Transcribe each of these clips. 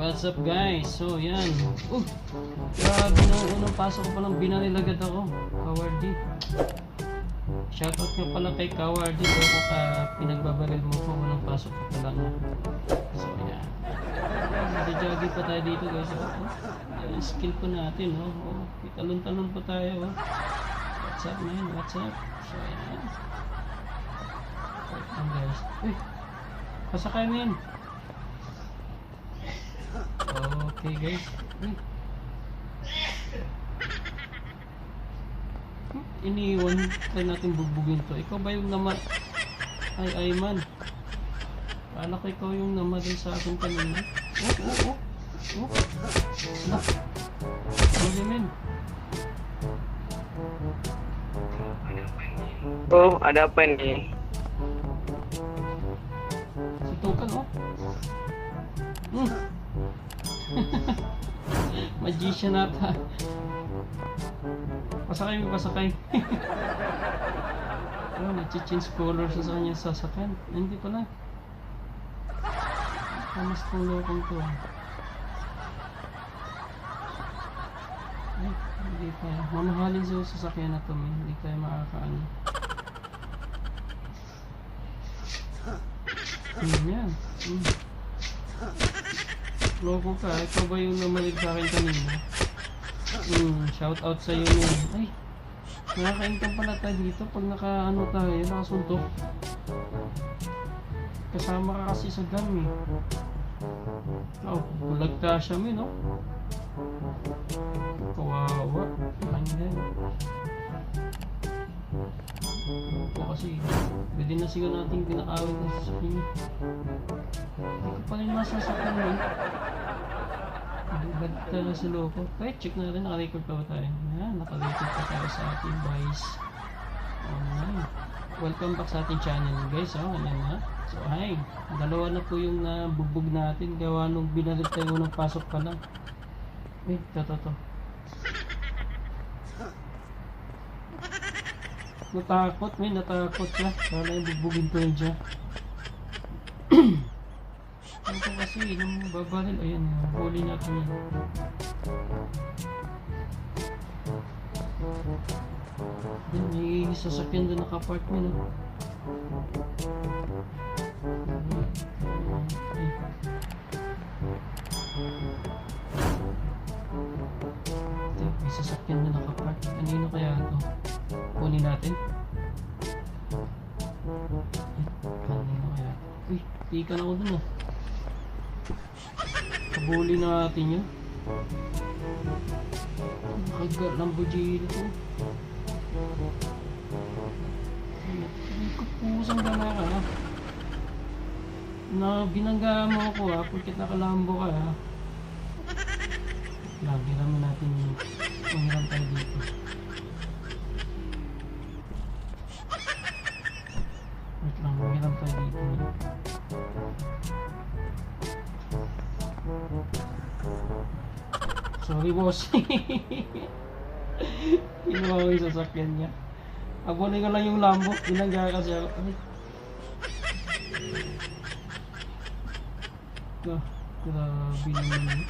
What's up guys? So yan. Uh, grabe nung unang pasok ko palang binalil agad ako. Kawardi. Shoutout nga pala kay Kawardi. Ako ka pinagbabaril mo ko unang pasok ko pa lang. So yan. Nagja-jogging pa tayo dito guys. Oh, oh. Skill po natin. Oh. Oh. Talon-talon pa tayo. Oh. What's up man? What's up? So yan. Welcome guys. Uy! Pasakay men! Okay guys. Uy. Iniwan. Try natin bugbugin to. Ikaw ba yung naman? Ay, ay man. Kala ko ikaw yung namatay sa akin kanina. Oh, oh, oh. Oh. Ala. Sorry men. Oh, ada apa nih? Si Tukan oh. Hmm. Magician ata. Pasakay mo, pasakay. oh, nag-change color sa sa kanyang sasakyan. Hindi pala. Kamas tong lokong to. Ay, hindi pa. Mamahalin sa sasakyan na to, man. Hindi tayo makakaano. Hmm, yan. Loko ka, ikaw ba yung namalig sa akin kanina? Hmm, shout out sa iyo nun. Ay, nakaka-income pala tayo dito pag naka ano tayo, nakasuntok. Kasama ka kasi sa dam eh. Oh, bulag ka siya min, no? Kawawa. Ano Ito kasi, pwede na siguro nating pinakawin ng sasakyan niya. Hindi ko pa rin masasakyan mo. Bad talaga sa loko. Wait, check natin, naka-record pa ba tayo? Ayan, naka-record pa tayo sa ating boys. Online. Welcome back sa ating channel guys. Oh, ayan na. So, ay, dalawa na po yung nabugbog natin. Gawa nung binalit tayo ng pasok pa lang. Wait, to, to, to. Natakot, may natakot siya. Sana yung bugbugin ko yun siya. Ano ko kasi, nung babaril, ayan, huli natin yun. Yan, may sasakyan doon nakapark mo, no? Ay. Ito, sasakyan na nakapark. Kanino kaya ito? Kunin natin. Kanino kaya? Uy, tika na ako dun ah. Kabuli na natin yun. Nakaga, Lamborghini to. Kapusang ka na ka ha. Na binangga mo ako ha, porkit nakalambo ka ha. Lagi naman natin yung panghiram tayo dito. Wait lang, panghiram tayo dito. Sorry boss. Kinuha ko yung sasakyan niya. Abulin ko lang yung Lambo. Binangga kasi ako. Ay. Ah, grabe naman yun.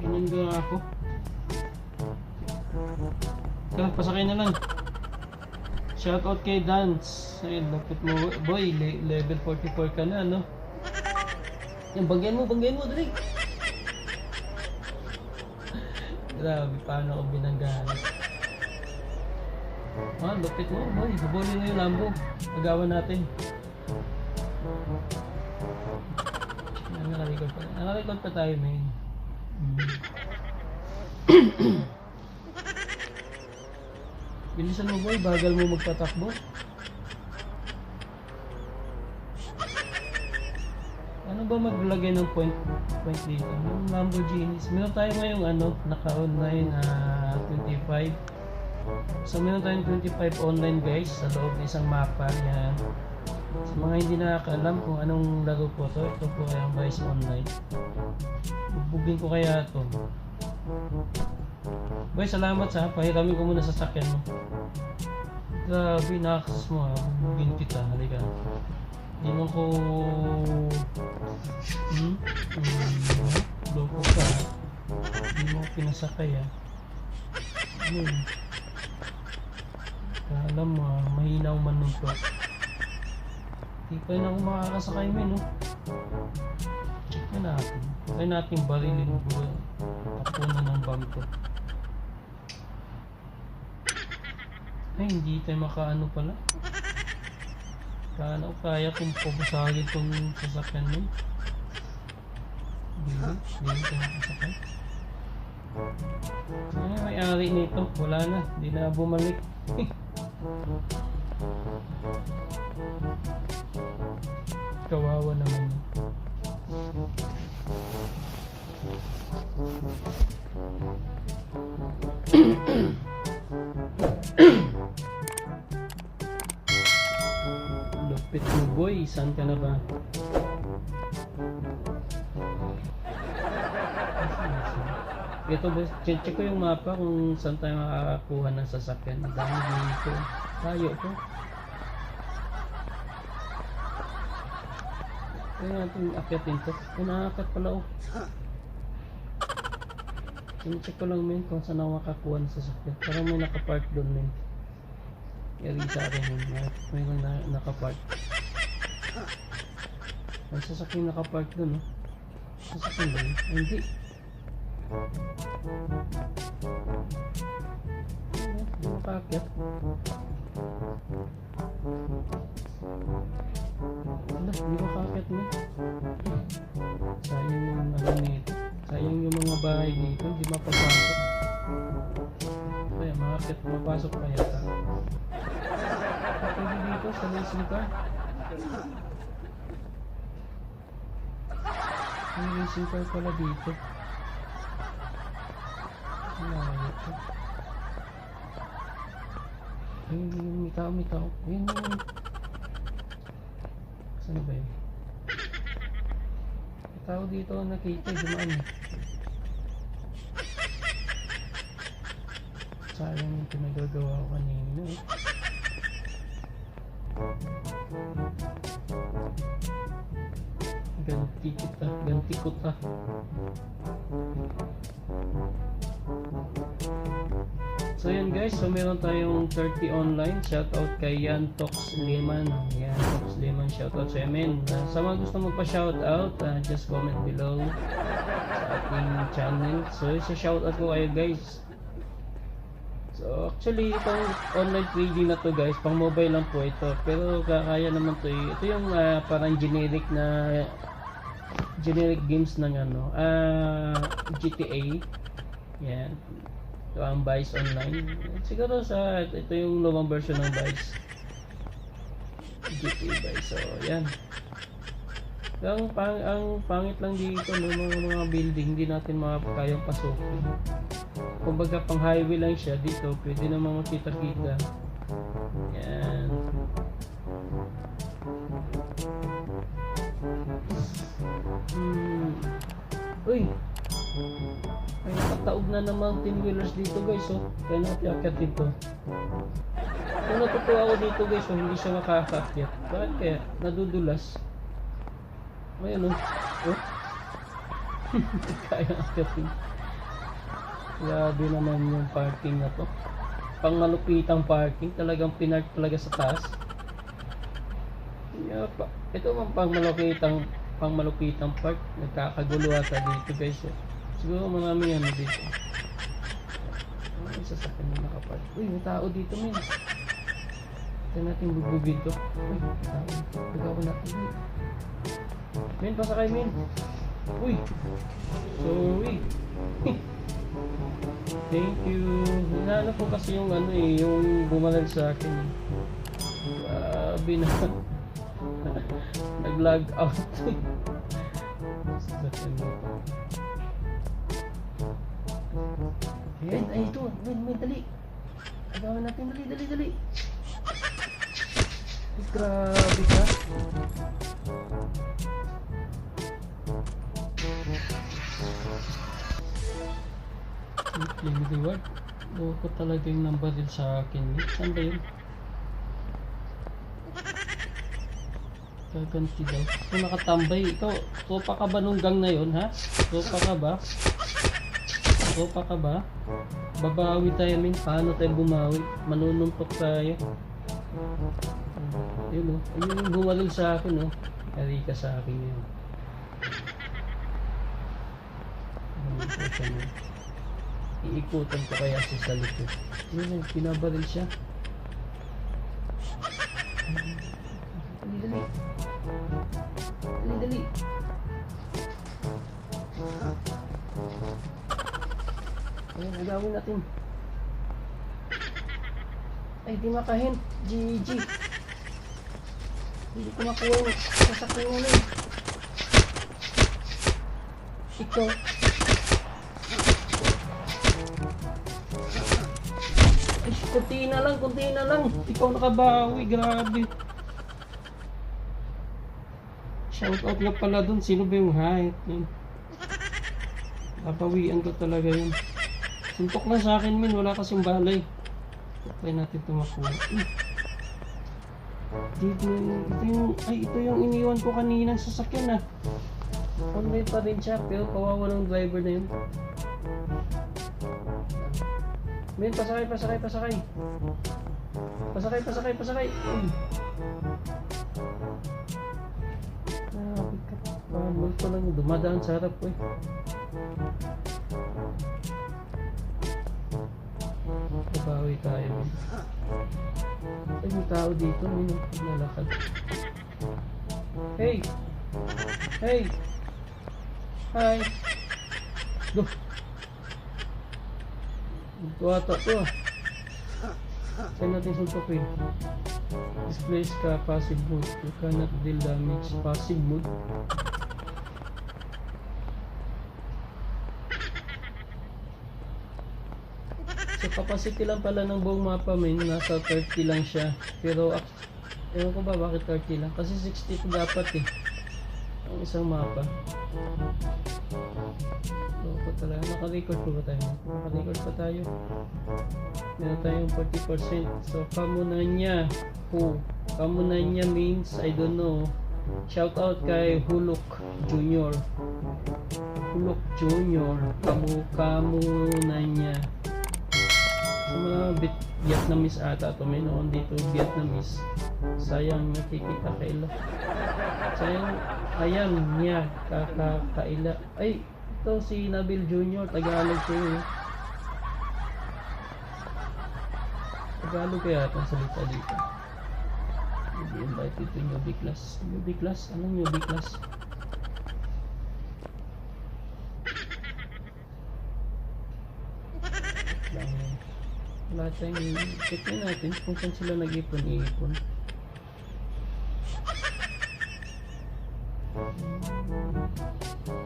Binangga ako. Tara, pasakay na lang. Shoutout kay Dance. Ayun, lapit mo. Boy, le- level 44 ka na, no? Yan, banggain mo, banggain mo, dali. Grabe, paano ako binanggahan. Ah, lupit mo, boy. Habulin mo yung Lambo. Agawan natin. Nakarecord pa. Nakarecord pa tayo, man. Mm. Bilisan mo, boy. Bagal mo magpatakbo. Ano ba maglagay ng point point dito? Yung Lamborghinis. Meron tayo ngayong ano, naka-online ah 25. So meron tayong 25 online guys sa loob ng isang mapa. Yan. Sa mga hindi nakakalam kung anong laro po to, ito po ay ang Vice Online. Bubugin ko kaya ito. Boy, salamat sa pahiramin ko muna sa sakyan mo. Grabe, nakakas mo ha. Bubugin kita, halika. Hindi mo ko... Hmm? Hmm? Loko ka. Ah. Hindi mo pinasakay ha. Hmm. Alam mo, mahinaw man nung. Di pa rin makakasakay men, no? Check na natin. Try natin barilin buwan. Tapunan ng to. Ay, hindi tayo makaano pala. Kala kaya kung pabusagin tong sasakyan mo. Hindi, hindi tayo makasakay. Ay, may-ari nito. Wala na. Hindi na bumalik. Kawawa naman. Lupit mo boy, saan ka na ba? Ito ba, check ko yung mapa kung saan tayo makakakuha ng sasakyan. Dami dito. Tayo to. Kaya natin akyatin to. Kung nakakit pala oh. Check ko lang men kung saan ako makakuha ng sasakyan. Parang may nakapark doon men. Yari sa akin yun. May- lang na, nakapark. May sasakyan nakapark doon oh. Sasakyan yun? Ay, hindi. Hindi makaakyat. Wala, hindi makaakyat mo. Sayang yung ano nito. Sayang yung mga bahay dito, hindi mapapasok. Kaya makaakyat, mapasok pa yata. Pwede dito sa racing car. May racing car pala dito. Malayo to. Ayun, may tao. Ayun, yun. Saan ba yun? Tao dito nakita, eh, dumaan eh. Sayang yung pinagagawa ko kanina eh. Ganti kita, ganti ko ta. So yun guys, so meron tayong 30 online. Shoutout kay Yan Tox Liman. Yan Liman, shoutout sa amin. Uh, sa mga gusto magpa-shoutout, uh, just comment below sa ating channel. So isa shoutout ko kayo guys. So actually itong online trading na to guys, pang mobile lang po ito. Pero kakaya naman to eh. Ito yung ah, parang generic na generic games ng ano, ah GTA. Yan. Ito ang Vice Online. Siguro sa ito yung lumang version ng Vice. Vice. So, yan. Ang, pang, ang pangit lang dito no, mga, mga building, hindi natin makakayang pasukin. Kumbaga pang highway lang siya dito, pwede naman makita-kita. Yan. Hmm. Uy! May nakataob na ng mountain wheelers dito guys oh. Kaya natin akit dito. Kung natutuwa ako dito guys oh, hindi siya makakakyat. Bakit kaya? Nadudulas. Ayan oh. Oh. kaya akyatin. Grabe naman yung parking na to. Pang malupitang parking. Talagang pinark talaga sa taas. Yeah, pa. Ito man pang malupitang pang malupitang park. Nagkakagulo ata dito guys. Oh. Siguro marami yan dito. Ay, sasakyan na nakapark. Uy, may tao dito, men. Ito natin bubugin to. Uy, may tao. Pagawa natin. Men, pasakay, men. Uy. Sorry. Thank you. Hinanap ko kasi yung ano eh, yung bumalag sa akin. Grabe na. Nag-log out. Mo to. Ayan, ay ito. Wait, wait, dali. Agawan natin, dali, dali, dali. Grabe ka. Yung reward. Loko talaga yung nambaril sa akin. Saan ba yun? Gaganti daw. Kung nakatambay, ito, tropa ka ba nung gang na yun, ha? Tropa ka ba? Tropa ka ba? Babawi tayo, min. Paano tayo bumawi? Manununtok tayo. Yun, oh. Yung bumalil sa akin, oh. Yari ka sa akin yun. Iikutan ko kaya siya sa likod. Yun, oh. Pinabaril siya. Dali. Dali, agawin natin. Ay, di makahin. GG. Hindi ko makuha yung sasakyan na eh. Ikaw. Ay, kunti na lang, kunti na lang. Ikaw nakabawi, grabe. Shoutout nga pala dun. Sino ba yung height? Yun. Napawian ko talaga yun. Suntok na sa akin, min. Wala kasing balay. Try natin tumakuha. Uy. Dito, ito yung, ay, ito yung iniwan ko kanina sa sasakyan ah. Online pa rin siya, pero kawawa ng driver na yun. Men, pasakay, pasakay, pasakay. Pasakay, pasakay, pasakay. Uy. Ka. Paano pa lang dumadaan sa harap ko eh. Babawi tayo. men. Ay, may tao dito. May naglalakad. Hey! Hey! Hi! Duh! Ito ata to ah. Saan natin suntukin? Displays ka passive mode. You cannot deal damage. Passive mode. Capacity lang pala ng buong mapa min, nasa 30 lang siya. Pero ewan ko ba bakit 30 lang? Kasi 60 to dapat eh. Ang isang mapa. Pa talaga, naka-record pa ba tayo? Naka-record pa tayo. Meron tayong 40%. So Kamunanya. Who? Kamunanya means, I don't know. Shout out kay Huluk Junior. Huluk Junior. Kamu Kamunanya. Sa mga bit Vietnamese ata to may noon dito Vietnamese. Sayang nakikita kaila. Sayang ayan niya kakakaila. Ay, ito si Nabil Junior, Tagalog siya eh. Tagalog kaya itong salita dito. Hindi invite ito yung class. Newbie class? Anong newbie class? Lang wala tayong check na natin kung saan sila nag-ipon-ipon.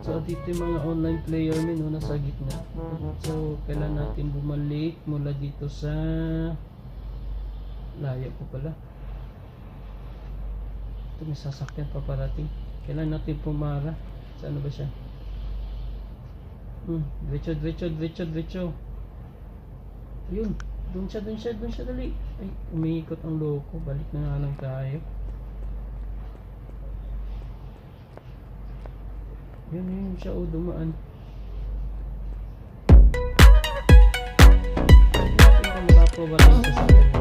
So dito yung mga online player min no, nasa gitna. So kailan natin bumalik mula dito sa layo ko pala. Ito may sasakyan pa parating. Kailan natin pumara? Saan ba siya? Hmm, diretso, diretso, diretso, diretso. Yun, doon siya, doon siya, doon siya dali. Ay, umiikot ang loko. Balik na nga lang tayo. Yun, yun siya, oh, dumaan. Ko makapo ba sa sakyan?